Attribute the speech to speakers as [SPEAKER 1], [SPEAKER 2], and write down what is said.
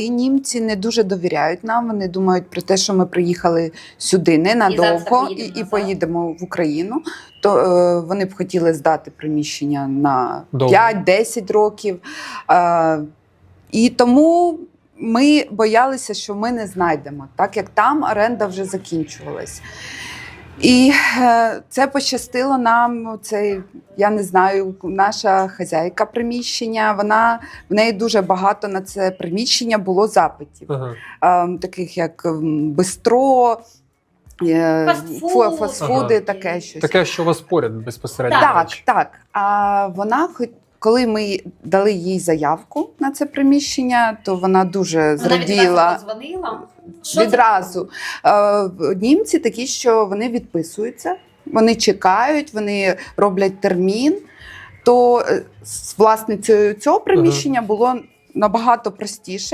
[SPEAKER 1] І німці не дуже довіряють нам. Вони думають про те, що ми приїхали сюди ненадовго і,
[SPEAKER 2] поїдемо
[SPEAKER 1] і
[SPEAKER 2] назад.
[SPEAKER 1] поїдемо в Україну. То е, вони б хотіли здати приміщення на
[SPEAKER 3] Довго.
[SPEAKER 1] 5-10 років. Е, і тому ми боялися, що ми не знайдемо, так як там оренда вже закінчувалась. І е, це пощастило нам. Це я не знаю, наша хазяйка приміщення. Вона в неї дуже багато на це приміщення було запитів,
[SPEAKER 3] Ага.
[SPEAKER 1] е, таких як бистро, е,
[SPEAKER 2] Фастфуд.
[SPEAKER 1] фастфуди,
[SPEAKER 2] Ага.
[SPEAKER 1] таке щось.
[SPEAKER 3] Таке, що у вас поряд безпосередньо.
[SPEAKER 1] Так, так. А вона коли ми дали їй заявку на це приміщення, то вона дуже
[SPEAKER 2] Вона відразу
[SPEAKER 1] зраділа.
[SPEAKER 2] Що
[SPEAKER 1] Відразу Е, німці такі, що вони відписуються, вони чекають, вони роблять термін. То е, з власницею цього приміщення було набагато простіше.